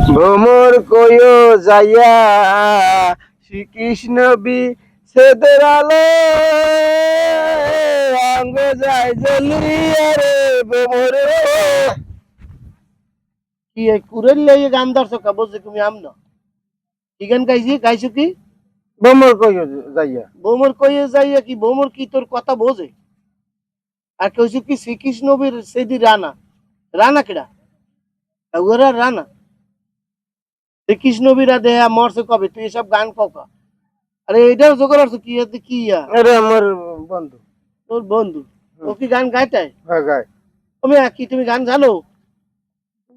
ভ্রমর কয়ো যাইয়া শ্রীকৃষ্ণ বি সেদের আলো অঙ্গ যায় জ্বলিয়া রে ভ্রমর। কি এই কুরের লইয়ে গান ধরছো কা? বুঝছি তুমি আমন? কি গান গাইছি? গাইছো কি? ভ্রমর কয়ো যাইয়া। বৌমর কইয়ে যাইয়া কি? বৌমর কি তোর কথা বোঝে? আর কইছো কি শ্রীকৃষ্ণ বীর সেদি রানা। রানা কেডা? ওরা রানা। শ্রীকৃষ্ণ বীরা দেয়া মরছে কবে? তুই এসব গান ককা আরে এটাও জোগাড় আছে কি এতে কি আরে আমার বন্ধু। তোর বন্ধু? ও কি গান গাইতায়? হ্যাঁ গায়। তুমি কি তুমি গান জানো?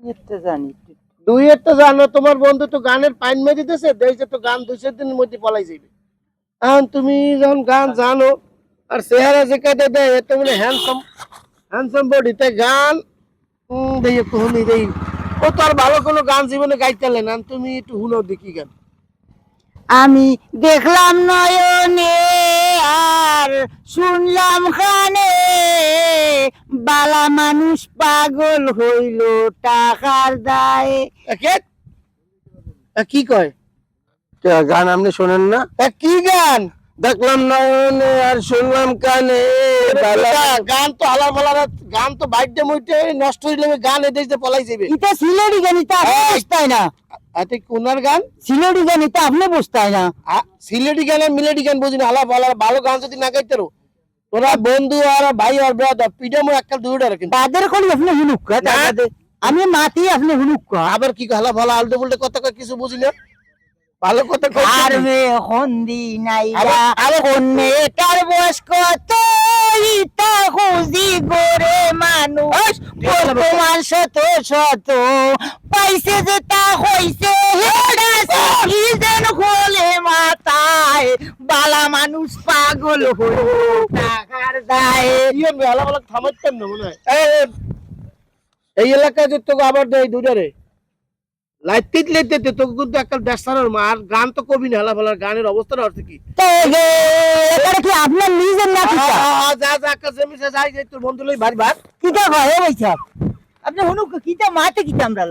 এটা জানি। দুই একটা জানো তোমার বন্ধু তো গানের পাইন মেরে দিতেছে দেখছে তো গান দুই চার দিনের মধ্যে পলাই যাবে এখন তুমি যখন গান জানো আর চেহারা যে কেটে দেয় এত মানে হ্যান্ডসাম হ্যান্ডসাম বডি তাই গান উম, দেখি কোহনি দেই। ও তো আর ভালো কোনো গান জীবনে গাইতে না। তুমি একটু হুনো দেখি গান। আমি দেখলাম নয়নে আর শুনলাম কানে বালা মানুষ পাগল হইল টাকার দায়ে। কি কয়? গান আপনি শোনেন না? এ কি গান? দেখলাম নয়নে আর শুনলাম কানে গান তো আলার ফালার গান তো বাইটে মুইটে নষ্ট হইলে গান এদেশে পলাই যাবে এটা সিলেটি গান এটা! বুঝতাই না। এতে কোনার গান? সিলেটি গান এটা আপনি বুঝতাই না। সিলেটি গান আর মিলেটি গান বুঝি না আলাপ আলাপ ভালো গান যদি না গাইতে রো তোরা বন্ধু আর ভাই আর ব্রাদার পিডে মো একটা দুইটা রাখেন বাদের কলি আপনি হুনুক। আমি মাতি আপনি হুনুক। আবার কি হালা ভালো আলটু বলতে কথা কয় কিছু বুঝি না? ভালো কথা আর হন্দি নাই আবার অন্যে তার বয়স কত ইতা খুঁজি গোরে মানুষ? বর্তমান শত শত পাইছে যে তা হইছে কি যেন খোলে মাথায়। বালা মানুষ পাগল হইল টাকার দায়ে। ভালো ভালো থামাইতেন না মনে হয়। এই, এলাকায় যে তোকে আবার দেয় দুইটারে। লাইতে লাইতে তো কিন্তু একটা দেশানোর মা। আর গান তো কবি না হালা ভালার গানের অবস্থাটা হচ্ছে কি? কি আপনার নিজের আ, আ, যা যা কাছে মিশে যাই যাই তোর বন্ধু লই ভারি ভাত কিটা ভাই সাহেব আপনি হুনুক কিটা মাতে কিটা আমরা